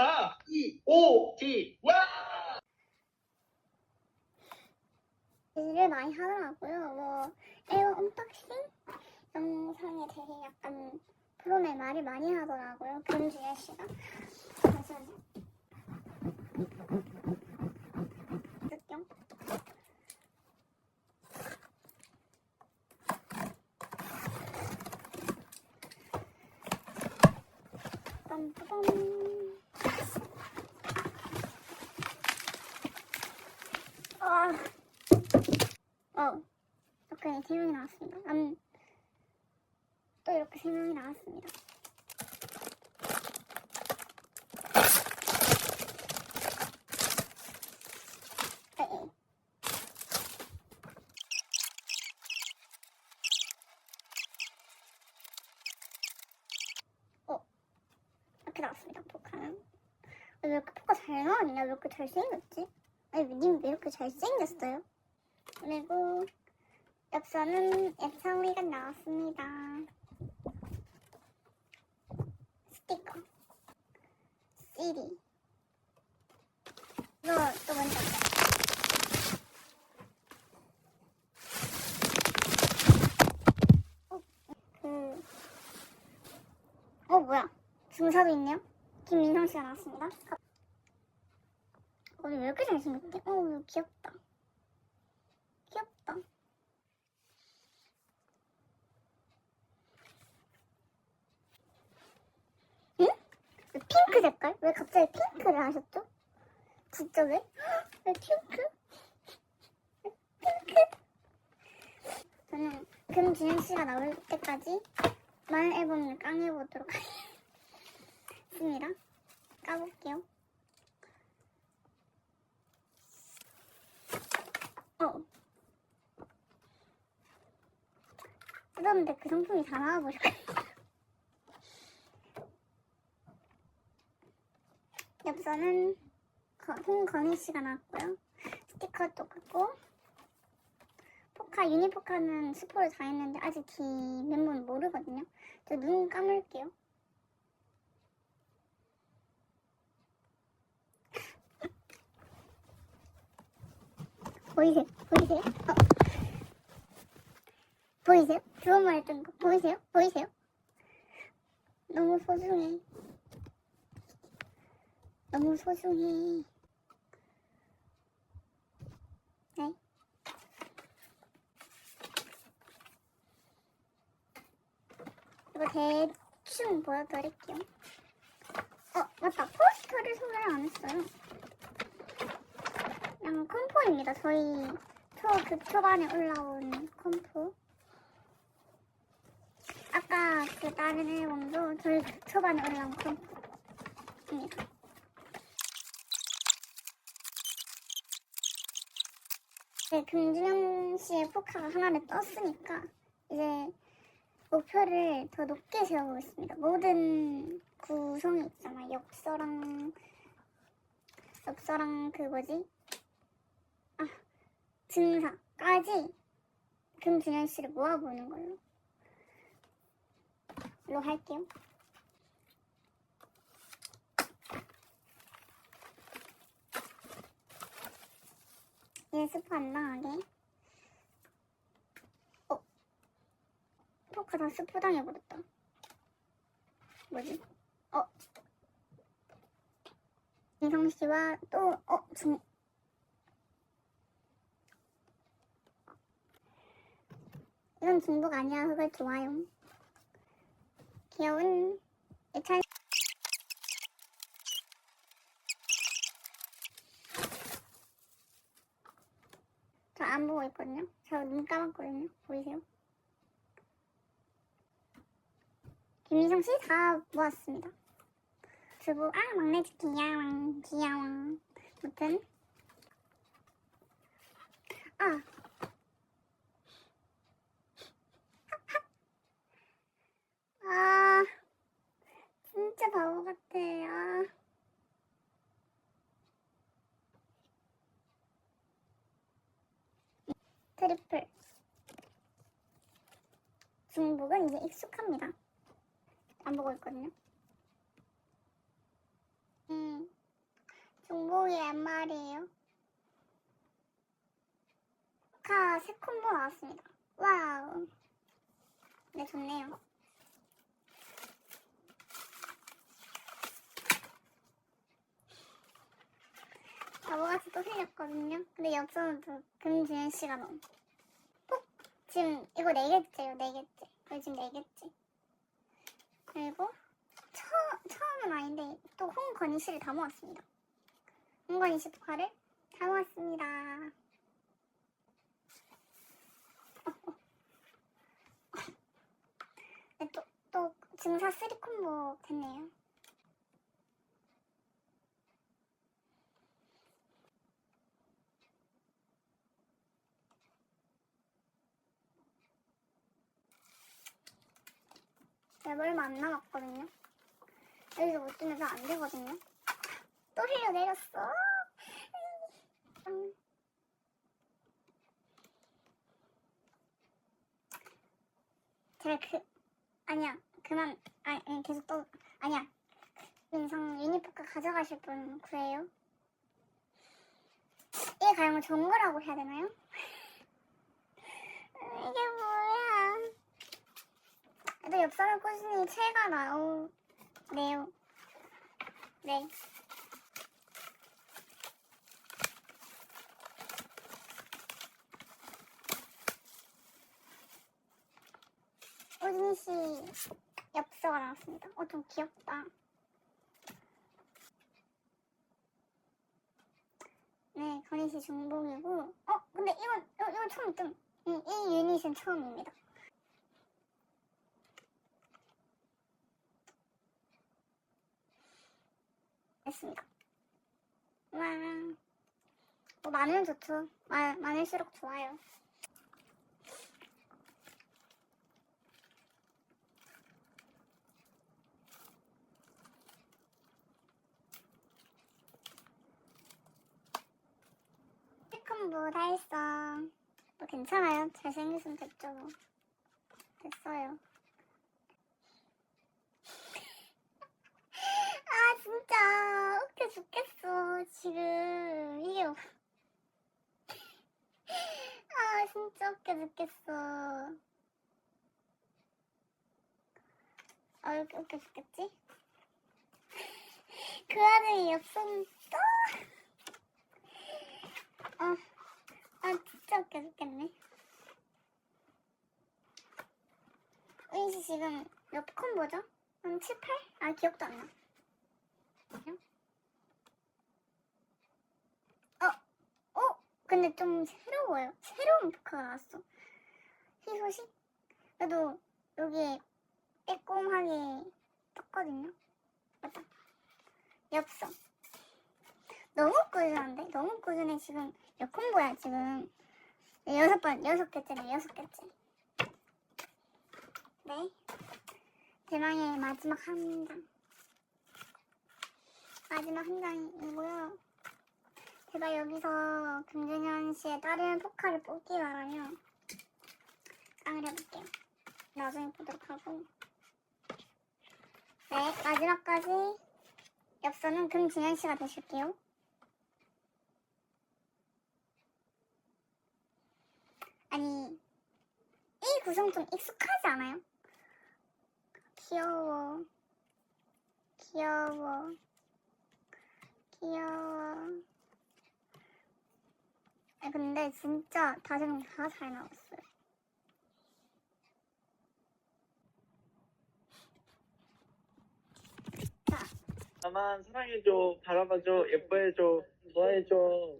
A I O T 와! 일을 많이 하더라고요. 뭐 앨범 언박싱 영상에 되게 약간 프롬에 말을 많이 하더라고요. 금주혜 씨가. 그래서 느낌? 아. 어, 이렇게 세 명이 나왔습니다. 음, 또 이렇게 세 명이 나왔습니다. 어, 이렇게 나왔습니다. 포카는. 왜 이렇게 포카 잘 나왔냐? 왜 이렇게 잘생겼지? 아니, 님 왜 이렇게 잘생겼어요? 그리고 엽서는 엽서위가 나왔습니다. 스티커, CD. 이거 또 먼저. 어, 그, 어 뭐야? 증사도 있네요. 김민성 씨가 나왔습니다. 오늘 왜 이렇게 잘생겼대? 어, 귀엽다. 귀엽다. 응? 왜 핑크 색깔? 왜 갑자기 핑크를 하셨죠? 진짜 왜? 헉, 왜 핑크? 왜 핑크? 저는 금진현 씨가 나올 때까지 만 앨범을 깡해보도록 하겠습니다. 까볼게요. 어. 뜯었는데 그 상품이 다 나와버렸어요. 엽서는 거- 홍건희 씨가 나왔고요. 스티커 똑같고 포카 유니포카는 스포를 다 했는데 아직 뒤 멤버는 모르거든요. 저 눈 감을게요. 보이세요? 보이세요? 어. 보이세요? 주워 말했던 거 보이세요? 보이세요? 너무 소중해. 너무 소중해. 네. 이거 대충 보여드릴게요. 어, 맞다. 포스터를 소개를 안 했어요. 그냥 컴포입니다. 저희 초, 극초반에 올라온 컴포. 아까 그 다른 앨범도 저희 극초반에 올라온 컴포입니다. 네, 금준영 씨의 포카가 하나를 떴으니까 이제 목표를 더 높게 세워보겠습니다. 모든 구성이 있잖아. 엽서랑 엽서랑 그 뭐지? 아 증사까지 금준현 씨를 모아보는 걸로 로 할게요. 예습 안 나가게. 어? 포카 다 스포 당해버렸다. 뭐지? 어? 인성 씨와 또, 어, 중, 이건 중복 아니야. 그걸 좋아요. 귀여운 예찬. 저 안 보고 있거든요. 저 눈 감았거든요. 보이세요? 김미성 씨 다 모았습니다. 그리고 아 막내주 귀여워 귀여워. 아무튼 아 아, 진짜 바보 같아. 아. 트리플. 중복은 이제 익숙합니다. 안 보고 있거든요. 음, 중복이 몇 마리예요? 포카 새 콤보 나왔습니다. 와우. 네, 좋네요. 바보같이 또 흘렸거든요. 근데 엽서는 금주현 씨가 너무. 꼭 지금 이거 네 개째요, 네 개째. 이거 지금 네 개째. 그리고 처, 처음은 아닌데 또 홍건희 씨를 다 모았습니다. 홍건희 씨 포카를 다 모았습니다. 네, 또, 또 증사 3 콤보 됐네요. 네, 얼마 안 남았거든요. 여기서 못 뜨면 안 되거든요. 또 흘려 내렸어. 음. 제가 그 아니야 그만 아 아니, 계속 또 아니야 민성 유니포크 가져가실 분 구해요. 이게 가면 좋은 거라고 해야 되나요? 음, 이게 뭐야? 그래도 엽서는 꾸준히 채가 나오네요. 네. 우진 씨 엽서가 나왔습니다. 어, 좀 귀엽다. 네, 건희 씨 중복이고. 어, 근데 이건, 이거, 이거 처음 뜸. 이, 이 유닛은 처음입니다. 됐습니다. 와. 어, 마늘 좋죠. 마, 시럽 좋아요. 피컨부 다 했어. 뭐 괜찮아요. 잘생겼으면 됐죠. 뭐. 됐어요. 아 진짜 웃겨 죽겠어 지금 이게 뭐- 아 진짜 웃겨 죽겠어 아 이렇게 웃겨 죽겠지? 그 와중에 엽서는 또 아, 아 진짜 웃겨 죽겠네 은씨 지금 몇 콤보죠? 한 7, 8? 아 기억도 안 나. 어? 어? 근데 좀 새로워요. 새로운 포카가 나왔어. 희소식? 그래도 여기에 빼꼼하게 떴거든요. 맞다. 엽서. 너무 꾸준한데? 너무 꾸준해. 지금 몇 콤보야, 지금. 여섯 번, 여섯 개째네, 여섯 개째. 네. 대망의 마지막 한 장. 마지막 한 장이고요. 제가 여기서 금준현 씨의 다른 포카를 뽑기 바라면 깡을 해볼게요. 나중에 보도록 하고. 네, 마지막까지 엽서는 금준현 씨가 되실게요. 아니, 이 구성 좀 익숙하지 않아요? 귀여워. 귀여워. 귀여워. 아 근데 진짜 다정 다잘 나왔어요. 자, 나만 사랑해줘, 바라봐줘, 예뻐해줘, 좋아해줘.